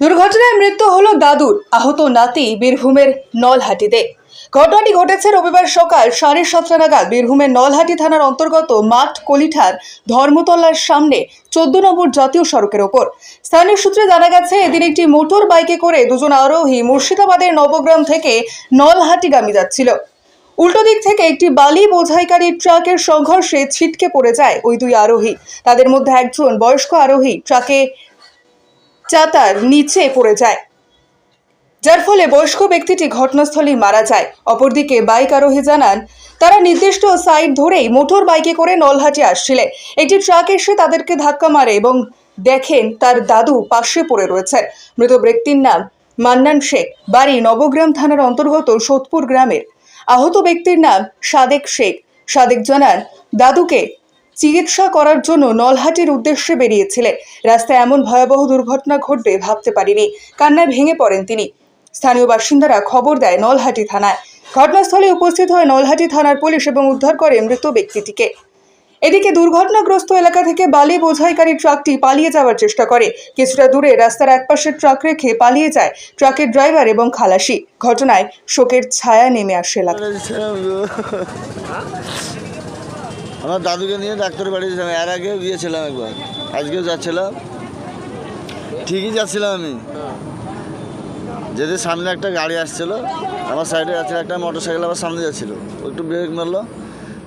দুর্ঘটনায় মৃত্যু হলো দাদুর, আহত নাতি বীরভূমের নলহাটিতে। ঘটনাটি ঘটেছে রবিবার সকাল সাড়ে সাতটা নাগাদ বীরভূমের নলহাটি থানার অন্তর্গত মাঠ কলিঠার ধর্মতলার সামনে চোদ্দ নম্বর জাতীয় সড়কের ওপর। স্থানীয় সূত্রে জানা গেছে, এদিন একটি মোটর বাইকে করে দুজন আরোহী মুর্শিদাবাদের নবগ্রাম থেকে নলহাটিগামী যাচ্ছিল। উল্টো দিক থেকে একটি বালি বোঝাইকারী ট্রাকের সংঘর্ষে ছিটকে পড়ে যায় ওই দুই আরোহী। তাদের মধ্যে একজন বয়স্ক আরোহী ট্রাকে চাতার নিচে পড়ে যায়। যার ফলে বয়স্ক ব্যক্তিটি ঘটনাস্থলেই মারা যায়। অপরদিকে বাইক আরোহী জানান, তারা নির্দিষ্ট সাইড ধরেই মোটর বাইকে করে নলহাটি আসছিলেন। একটি ট্রাক এসে তাদেরকে ধাক্কা মারে এবং দেখেন তার দাদু পাশে পড়ে রয়েছে। মৃত ব্যক্তির নাম মান্নান শেখ। বাড়ি নবগ্রাম থানার অন্তর্গত সোদপুর গ্রামের। আহত ব্যক্তির নাম সাদেক শেখ। সাদেক জানান, দাদুকে চিকিৎসা করার জন্য নলহাটির উদ্দেশ্যে বেরিয়েছিলেন রাস্তায় এমন ভয়াবহ দুর্ঘটনা ঘটবে ভাবতে পারিনি। কান্নায় ভেঙে পড়েন তিনি। স্থানীয় বাসিন্দারা খবর দেয় নলহাটি থানায়। ঘটনাস্থলে উপস্থিত হয় নলহাটি থানার পুলিশ এবং উদ্ধার করে মৃত ব্যক্তিটিকে। এদিকে দুর্ঘটনাগ্রস্ত এলাকা থেকে বালি বোঝাইকারী ট্রাকটি পালিয়ে যাওয়ার চেষ্টা করে। কিছুটা দূরে রাস্তার একপাশে ট্রাক রেখে পালিয়ে যায় ট্রাকের ড্রাইভার এবং খালাসি। ঘটনায় শোকের ছায়া নেমে আসে গো। আমার দাদুকে নিয়ে ডাক্তার বাড়ি ছিলাম এর আগে গিয়েছিলাম একবার। আজকেও যাচ্ছিলাম। ঠিকই যাচ্ছিলাম আমি। যেতে সামনে একটা গাড়ি আসছিল, আমার সাইডে যাচ্ছিল একটা মোটর সাইকেল আমার সামনে যাচ্ছিল। একটু ব্রেক মারলো।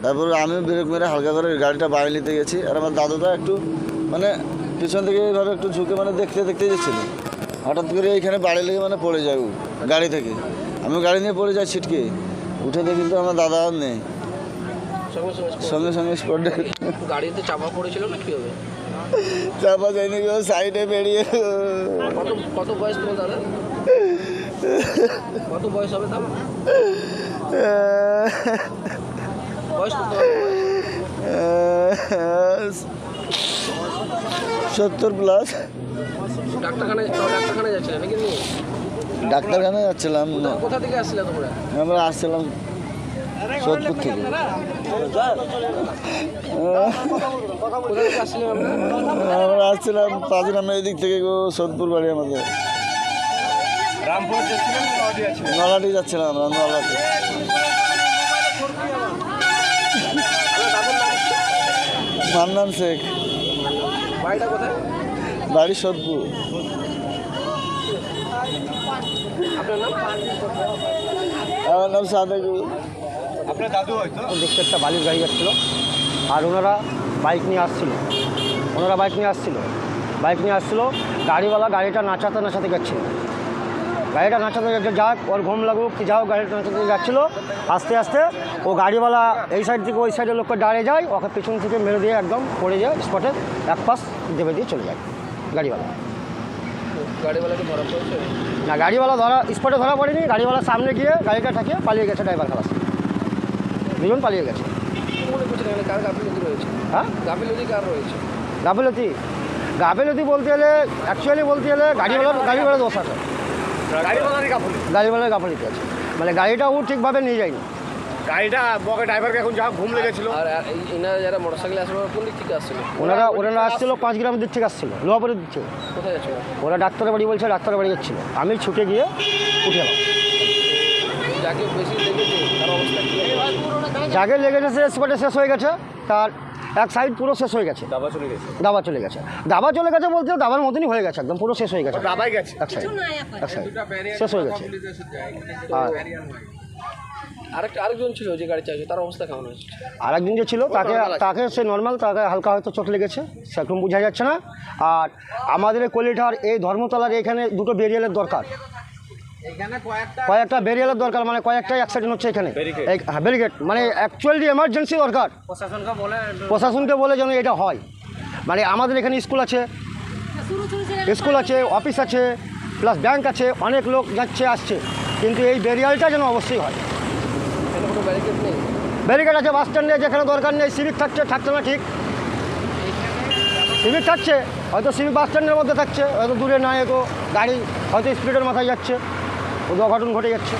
তারপরে আমিও ব্রেক মেরে হালকা করে গাড়িটা বাইরে নিতে গেছি। আর আমার দাদুটা একটু মানে পিছন থেকে এইভাবে একটু ঝুঁকে মানে দেখতে দেখতে যাচ্ছিল। হঠাৎ করে এইখানে বাড়ি লেগে মানে পড়ে যায় গাড়ি থেকে। আমি গাড়ি নিয়ে পড়ে যাই ছিটকে। উঠে দেখি তো আমার দাদা আর নেই। সঙ্গে সঙ্গে স্পটে গাড়িতে চাপা পড়েছিল না কি হবে? চাপা যায়নি গো সাইডে বেরিয়ে কত কত বয়স তোমার দাদা? কত বয়স হবে তাও বয়স কত সত্তর প্লাস ডাক্তারখানায় ডাক্তারখানায় যাচ্ছিলে নাকি ডাক্তারখানায় যাচ্ছিলাম। কোথা থেকে আসছিলে তোমরা? আমরা আসছিলাম সোদপুর থেকে। আমরা আমরা আসছিলাম পাঁচগ্রামের এই দিক থেকে গো, সোদপুর বাড়ি আমাদের নলাটি যাচ্ছিলাম আমরা নলাটি মান্নান শেখ। বাড়ি সোদপুর। আপনার নাম আমার নাম সাদেকুল দেখতে একটা বালির গাড়ি যাচ্ছিল। আর ওনারা বাইক নিয়ে আসছিল। ওনারা বাইক নিয়ে আসছিল। বাইক নিয়ে আসছিল। গাড়িওয়ালা গাড়িটা নাচাতে নাচাতে যাচ্ছিল। গাড়িটা নাচাতে যাচ্ছে যাক ওর ঘুম লাগুক কি যাও গাড়িটা নাচাতে যাচ্ছিল। আস্তে আস্তে ও গাড়িওয়ালা এই সাইড থেকে ওই সাইডের লোককে দাঁড়িয়ে যায়। ওকে পিছন থেকে মেরে দিয়ে একদম পড়ে যায় স্পটে এক পাশ দেবে দিয়ে চলে যায় গাড়িওয়ালা। গাড়িওয়ালাকে ধরা পড়েছে? না গাড়িওয়ালা ধরা স্পটে ধরা পড়েনি। গাড়িওয়ালা সামনে গিয়ে গাড়িটা ঠাকিয়ে পালিয়ে গেছে ড্রাইভার খালাস দুজন পালিয়ে গেছে। মনে কার গাফিলতি রয়েছে? হ্যাঁ? গাফিলতি কার রয়েছে? গাফিলতি? গাফিলতি বলতে গেলে অ্যাকচুয়ালি বলতে গেলে গাড়িওয়ালার গাড়িওয়ালার দোষ আছে। গাড়িওয়ালার গাফিলতি। আছে। মানে গাড়িটা ও ঠিকভাবে নিয়ে যায়নি। গাড়িটা বকে ড্রাইভারকে এখন যা ঘুম লেগেছিল। আর যারা মোটর সাইকেলে আসবে ওরা কোন দিক থেকে আসছিল? ওনারা ওনারা আসছিল পাঁচ গ্রামের দিক থেকে আসছিল লোহাপুরের দিক থেকে। কোথায় যাচ্ছিল? ওরা ডাক্তারের বাড়ি বলছে ডাক্তারের বাড়ি যাচ্ছিল। আমি ছুটে গিয়ে উঠে এলাম যাকে বেশি লেগেছে তার অবস্থা কি যাকে লেগেছে সে স্পটে শেষ হয়ে গেছে তার এক সাইড পুরো শেষ হয়ে গেছে। দাবা চলে গেছে। দাবা চলে গেছে। দাবা চলে গেছে বলতে দাবার মতনই হয়ে গেছে একদম পুরো শেষ হয়ে গেছে। দাবাই গেছে। এক সাইড এক সাইড শেষ হয়ে গেছে। আর আরেকটা আরেকজন ছিল যে গাড়ি চাইছে তার অবস্থা কেমন হয়েছে? যে ছিল তাকে তাকে সে নর্মাল তাকে হালকা হয়তো চোট লেগেছে সেরকম বোঝা যাচ্ছে না। আর আমাদের কলিঠার এই ধর্মতলার এখানে দুটো বেরিয়ালের দরকার। কয়েকটা বেরিয়ালের দরকার মানে কয়েকটা অ্যাক্সিডেন্ট হচ্ছে এখানে। এই- হ্যাঁ ব্যারিকেড মানে অ্যাকচুয়ালি এমার্জেন্সি দরকার। প্রশাসনকে বলে যেন এটা হয়। মানে আমাদের এখানে স্কুল আছে। স্কুল আছে অফিস আছে প্লাস ব্যাংক আছে অনেক লোক যাচ্ছে আসছে। কিন্তু এই বেরিয়ালটা যেন অবশ্যই হয়। ব্যারিকেড আছে বাস স্ট্যান্ডে যেখানে দরকার নেই সিভিক থাকছে থাকছে না ঠিক। সিভিক থাকছে হয়তো সিভিক বাস স্ট্যান্ডের মধ্যে থাকছে হয়তো দূরে না এগো গাড়ি হয়তো স্পিডের মাথায় যাচ্ছে। ও ঘটে যাচ্ছে।